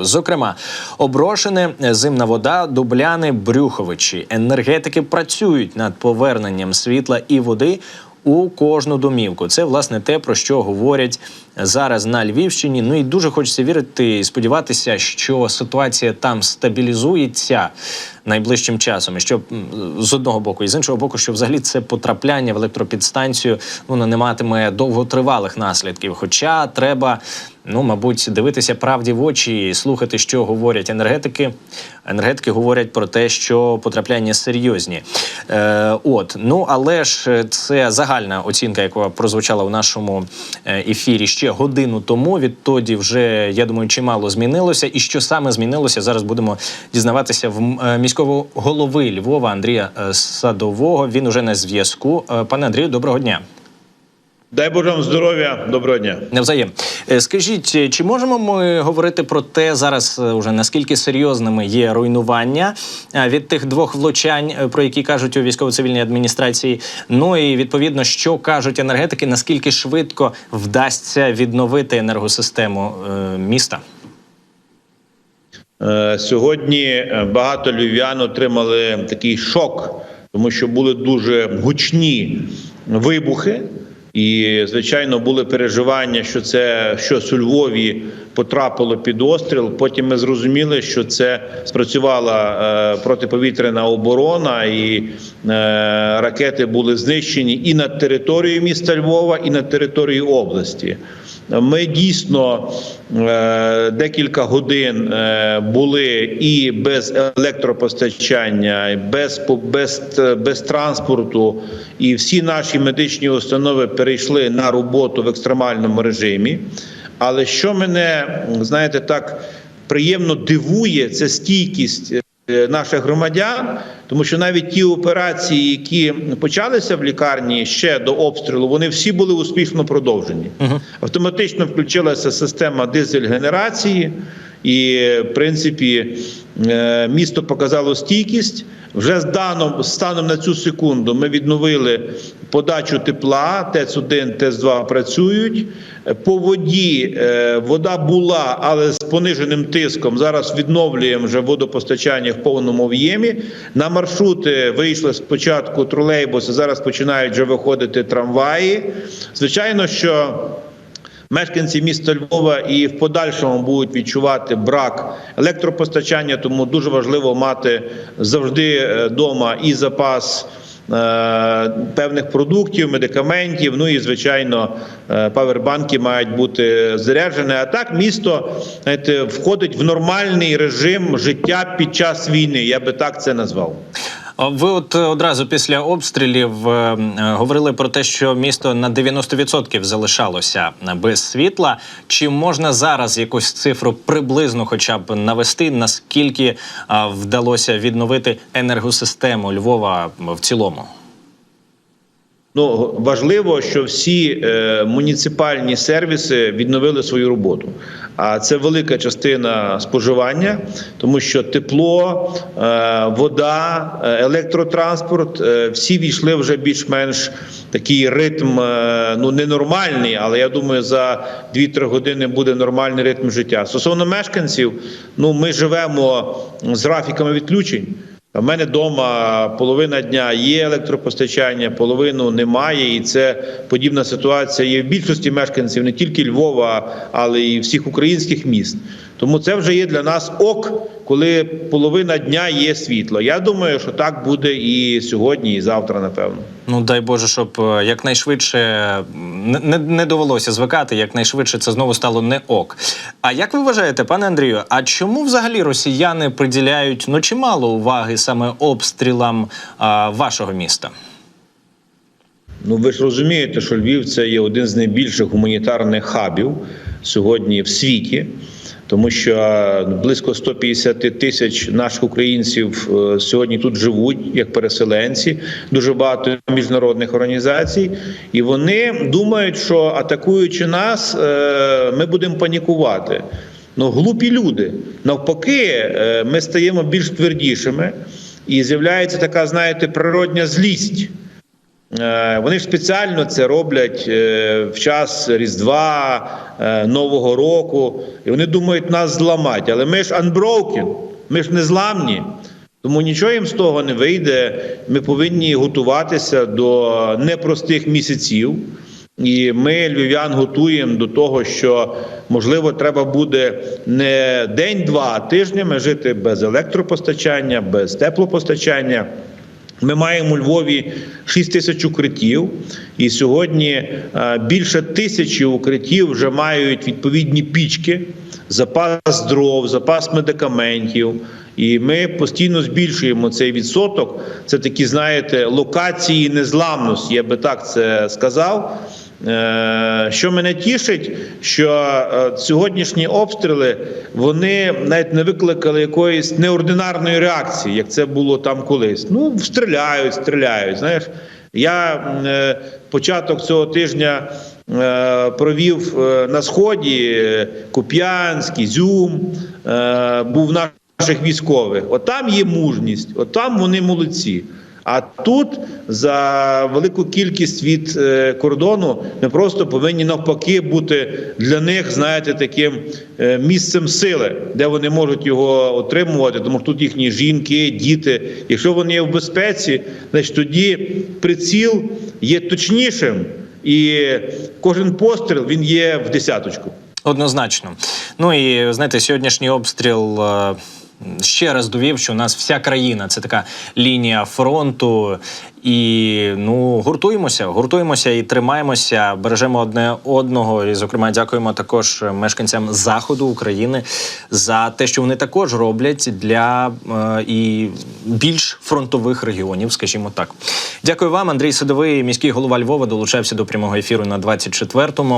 Зокрема, оброшене зимна вода, дубляни, брюховичі. Енергетики працюють над поверненням світла і води у кожну домівку. Це власне те, про що говорять зараз на Львівщині. Ну і дуже хочеться вірити і сподіватися, що ситуація там стабілізується найближчим часом. І що з одного боку, і з іншого боку, що взагалі це потрапляння в електропідстанцію воно не матиме довготривалих наслідків. Хоча треба. Ну, мабуть, дивитися правді в очі і слухати, що говорять енергетики. Енергетики говорять про те, що потрапляння серйозні. Е, от, ну але ж це загальна оцінка, яка прозвучала в нашому е, ефірі ще годину тому. Відтоді вже я думаю, чимало змінилося. І що саме змінилося, зараз будемо дізнаватися в е, міського голови Львова Андрія е, Садового. Він уже на зв'язку. Е, Пане Андрію, доброго дня. Дай Боже вам здоров'я, доброго дня. Навзаєм. Е, Скажіть, чи можемо ми говорити про те зараз, уже наскільки серйозними є руйнування від тих двох влучань, про які кажуть у військово-цивільній адміністрації? Ну і відповідно, що кажуть енергетики, наскільки швидко вдасться відновити енергосистему міста? Е, Сьогодні е, багато львів'ян отримали такий шок, тому що були дуже гучні вибухи, і звичайно були переживання, що це щось у Львові потрапило під остріл. Потім ми зрозуміли, що це спрацювала е, протиповітряна оборона, і ракети були знищені і над територією міста Львова, і над територією області. Ми дійсно е, декілька годин е, були і без електропостачання, і без, без, без транспорту, і всі наші медичні установи перейшли на роботу в екстремальному режимі. Але що мене, знаєте, так приємно дивує, це стійкість е, наших громадян, тому що навіть ті операції, які почалися в лікарні ще до обстрілу, вони всі були успішно продовжені. Автоматично включилася система дизель-генерації, і в принципі е, місто показало стійкість. Вже з даним станом на цю секунду ми відновили подачу тепла. ТЕЦ-1, ТЕЦ-2 працюють. По воді е, вода була, але з пониженим тиском. Зараз відновлюємо вже водопостачання в повному об'ємі. На маршрути вийшли спочатку тролейбуси, зараз починають вже виходити трамваї. Звичайно, що. Мешканці міста Львова і в подальшому будуть відчувати брак електропостачання, тому дуже важливо мати завжди вдома і запас е, певних продуктів, медикаментів. Ну і звичайно, е, павербанки мають бути заряджені. А так місто знаєте, входить в нормальний режим життя під час війни. Я би так це назвав. Ви от е, одразу після обстрілів е, е, говорили про те, що місто на 90% залишалося без світла. Чи можна зараз якусь цифру приблизно, хоча б навести, наскільки вдалося відновити енергосистему Львова в цілому? Ну важливо, що всі е, муніципальні сервіси відновили свою роботу. А це велика частина споживання, тому що тепло, е, вода, е, електротранспорт е, всі війшли вже більш-менш такий ритм, е, ну ненормальний, але я думаю, за 2-3 години буде нормальний ритм життя. Стосовно мешканців, ну ми живемо з графіками відключень. У мене вдома половина дня є електропостачання, половину немає, і це подібна ситуація є в більшості мешканців не тільки Львова, але й всіх українських міст. Тому це вже є для нас ок, коли половина дня є світло. Я думаю, що так буде і сьогодні, і завтра, напевно. Ну дай Боже, щоб е, якнайшвидше не, не, не довелося звикати, якнайшвидше це знову стало не ок. А як ви вважаєте, пане Андрію, а чому взагалі росіяни приділяють ну чимало уваги саме обстрілам а, вашого міста? Ну ви ж розумієте, що Львів це є один з найбільших гуманітарних хабів сьогодні в світі. Тому що ну, близько 150 тисяч наших українців е, сьогодні тут живуть як переселенці, дуже багато міжнародних організацій, і вони думають, що атакуючи нас, е, ми будемо панікувати. Ну, глупі люди. Навпаки, е, ми стаємо більш твердішими, і з'являється така, знаєте, природня злість. Е, Вони ж спеціально це роблять е, в час Різдва, е, Нового року, і вони думають нас зламати. Але ми ж unbroken, ми ж не зламні. Тому нічого їм з того не вийде. Ми повинні готуватися до непростих місяців. І ми львів'ян готуємо до того, що можливо треба буде не день-два, а тижнями жити без електропостачання, без теплопостачання. Ми маємо у Львові 6 тисяч укриттів, і сьогодні е, більше тисячі укриттів вже мають відповідні пічки, запас дров, запас медикаментів. І ми постійно збільшуємо цей відсоток. Це такі, знаєте, локації незламності, я би так це сказав. Е, Що мене тішить, що е, сьогоднішні обстріли вони навіть не викликали якоїсь неординарної реакції, як це було там колись. Ну, стріляють, стріляють. Знаєш, я е, початок цього тижня провів на сході Куп'янськ, Ізюм, е, був наш наших військових. От там є мужність, от там вони молодці. А тут за велику кількість від е, кордону ми просто повинні навпаки бути для них, знаєте, таким е, місцем сили, де вони можуть його отримувати, тому що тут їхні жінки, діти. Якщо вони є в безпеці, значить тоді приціл є точнішим, і кожен постріл він є в десяточку. Однозначно. Ну і знаєте, сьогоднішній обстріл. Ще раз довів, що у нас вся країна це така лінія фронту, і ну гуртуємося, гуртуємося і тримаємося, бережемо одне одного. І, зокрема, дякуємо також мешканцям заходу України за те, що вони також роблять для е, і більш фронтових регіонів, скажімо так. Дякую вам, Андрій Садовий, міський голова Львова, долучався до прямого ефіру на 24-му.